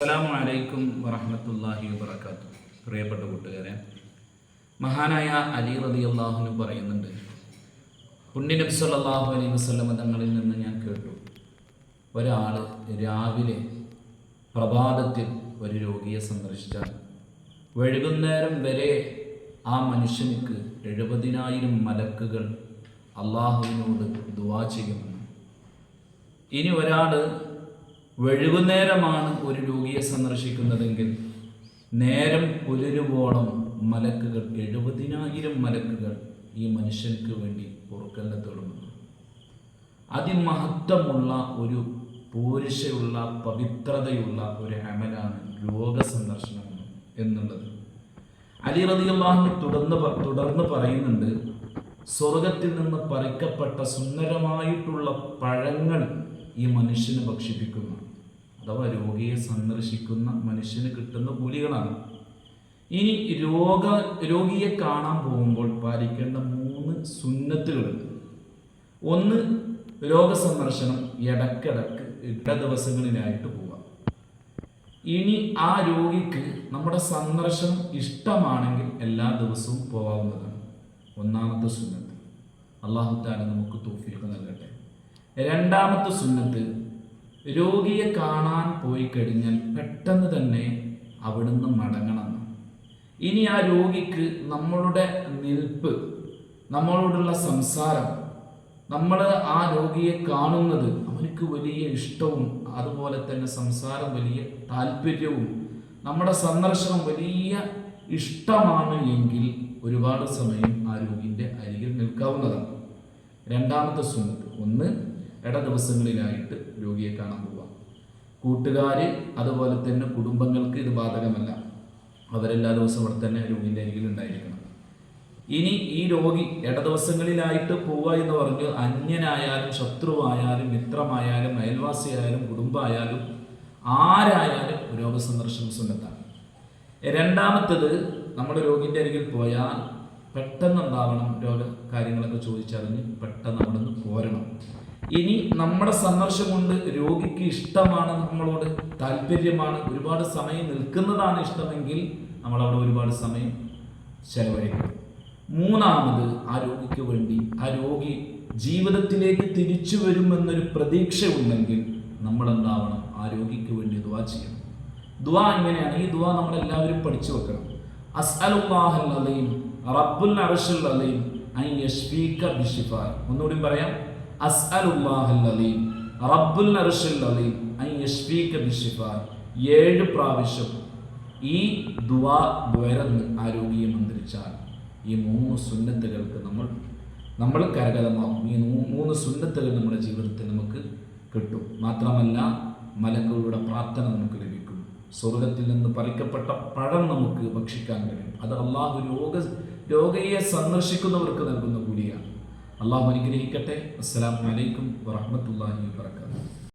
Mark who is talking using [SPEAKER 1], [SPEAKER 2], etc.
[SPEAKER 1] അസ്സലാമു അലൈക്കും വറഹ്മത്തുള്ളാഹി വബറകാത്തു. പ്രിയപ്പെട്ട കൂട്ടുകാരെ മഹാനായ അലി റതി അള്ളാഹുന് പറയുന്നുണ്ട് പുണ്യനബി സല്ലല്ലാഹു അലൈഹി വസ്ലമ തങ്ങളിൽ നിന്ന് ഞാൻ കേട്ടു. ഒരാൾ രാവിലെ പ്രഭാതത്തിൽ ഒരു രോഗിയെ സന്ദർശിച്ചാൽ വൈകുന്നേരം വരെ ആ മനുഷ്യനിക്ക് എഴുപതിനായിരം മലക്കുകൾ അള്ളാഹുവിനോട് ദുവാ ചെയ്യുമെന്ന് ഇനി ഒരാൾ വഴുകുന്നേരമാണ് ഒരു രോഗിയെ സന്ദർശിക്കുന്നതെങ്കിൽ നേരം പുലരുവോളം മലക്കുകൾ എഴുപതിനായിരം മലക്കുകൾ ഈ മനുഷ്യർക്ക് വേണ്ടി പൊറുക്കലിനെ തേടുന്നു അതിമഹത്വമുള്ള ഒരു പൂരുഷയുള്ള പവിത്രതയുള്ള ഒരു അമലാണ് രോഗസന്ദർശനം എന്നുള്ളത്. അലി റതിയുള്ളാഹു തുടർന്ന് തുടർന്ന് പറയുന്നുണ്ട് സ്വർഗത്തിൽ നിന്ന് പറിക്കപ്പെട്ട സുന്ദരമായിട്ടുള്ള പഴങ്ങൾ ഈ മനുഷ്യനെ ഭക്ഷിപ്പിക്കുന്ന. അഥവാ രോഗിയെ സന്ദർശിക്കുന്ന മനുഷ്യന് കിട്ടുന്ന കൂലികളാണ് ഇനി രോഗ രോഗിയെ കാണാൻ പോകുമ്പോൾ പാലിക്കേണ്ട മൂന്ന് സുന്നത്തുകളുണ്ട് ഒന്ന് രോഗസന്ദർശനം ഇടക്കിടക്ക് ഇട ദിവസങ്ങളിലായിട്ട് പോവാം ഇനി ആ രോഗിക്ക് നമ്മുടെ സന്ദർശനം ഇഷ്ടമാണെങ്കിൽ എല്ലാ ദിവസവും പോവാവുന്നതാണ്. ഒന്നാമത്തെ സുന്നത്ത്. അള്ളാഹുത്താല നമുക്ക് നൽകട്ടെ രണ്ടാമത്തെ സുന്നത്ത് രോഗിയെ കാണാൻ പോയി കഴിഞ്ഞാൽ പെട്ടെന്ന് തന്നെ അവിടുന്ന് മടങ്ങണം. ഇനി ആ രോഗിക്ക് നമ്മളുടെ നിൽപ്പ് നമ്മളോടുള്ള സംസാരം നമ്മൾ ആ രോഗിയെ കാണുന്നത് അവർക്ക് വലിയ ഇഷ്ടവും അതുപോലെ തന്നെ സംസാരം വലിയ താല്പര്യവും നമ്മുടെ സന്ദർശനം വലിയ ഇഷ്ടമാണ് എങ്കിൽ ഒരുപാട് സമയം ആ രോഗിന്റെ അരികിൽ നിൽക്കാവുന്നതാണ്. രണ്ടാമത്തെ സുന്നത്ത് ഒന്ന് ഇട ദിവസങ്ങളിലായിട്ട് രോഗിയെ കാണാൻ പോവാം കൂട്ടുകാർ അതുപോലെ തന്നെ കുടുംബങ്ങൾക്ക് ഇത് ബാധകമല്ല. അവരെല്ലാ ദിവസവും അവിടെ തന്നെ രോഗിന്റെ അരികിൽ ഉണ്ടായിരിക്കണം. ഇനി ഈ രോഗി ഇട ദിവസങ്ങളിലായിട്ട് പോവുക എന്ന് പറഞ്ഞു അന്യനായാലും ശത്രുവായാലും മിത്രമായാലും അയൽവാസിയായാലും കുടുംബമായാലും ആരായാലും രോഗസന്ദർശനം സുന്നത്താണ്. രണ്ടാമത്തത് നമ്മൾ രോഗിന്റെ അരികിൽ പോയാൽ പെട്ടെന്ന് എന്താവണം രോഗ കാര്യങ്ങളൊക്കെ ചോദിച്ചറിഞ്ഞ് പെട്ടെന്ന് അവിടെ നിന്ന് പോരണം. ഇനി നമ്മുടെ സന്ദർശം കൊണ്ട് രോഗിക്ക് ഇഷ്ടമാണ് നമ്മളോട് താല്പര്യമാണ് ഒരുപാട് സമയം നിൽക്കുന്നതാണ് ഇഷ്ടമെങ്കിൽ നമ്മൾ അവിടെ ഒരുപാട് സമയം ചെലവഴിക്കും മൂന്നാമത് ആ രോഗിക്ക് വേണ്ടി ആ രോഗി ജീവിതത്തിലേക്ക് തിരിച്ചു വരുമെന്നൊരു പ്രതീക്ഷ ഉണ്ടെങ്കിൽ നമ്മൾ എന്താവണം ആ രോഗിക്ക് വേണ്ടി ദുവാ ചെയ്യണം. ദുവാ എങ്ങനെയാണ് ഈ ദുവാ നമ്മളെല്ലാവരും പഠിച്ചു വെക്കണം. അലീം ബിശിഫാ ഒന്നുകൂടി പറയാം. അലീം അലീം ബിശിഫാ ഏഴ് പ്രാവശ്യം ഈ ദുവാ ദ്വരന്ന് ആ രോഗിയെ മന്ത്രിച്ചാൽ ഈ മൂന്ന് സുന്നത്തുകൾക്ക് നമ്മൾ നമ്മൾ കരകതമാകും ഈ മൂന്ന് സുന്നത്തുകൾ നമ്മുടെ ജീവിതത്തിൽ നമുക്ക് കിട്ടും. മാത്രമല്ല മലക്കുകളുടെ പ്രാർത്ഥന നമുക്ക് ലഭിക്കും. സ്വർഗത്തിൽ നിന്ന് പറിക്കപ്പെട്ട പഴം നമുക്ക് ഭക്ഷിക്കാൻ കഴിയും. അത് അള്ളാഹു രോഗ രോഗയെ സന്ദർശിക്കുന്നവർക്ക് നൽകുന്ന കൂലിയാണ്. അള്ളാഹു അനുഗ്രഹിക്കട്ടെ. അസ്സലാമു അലൈക്കും വറഹ്മത്തുള്ളാഹി വാബർകാതുഹു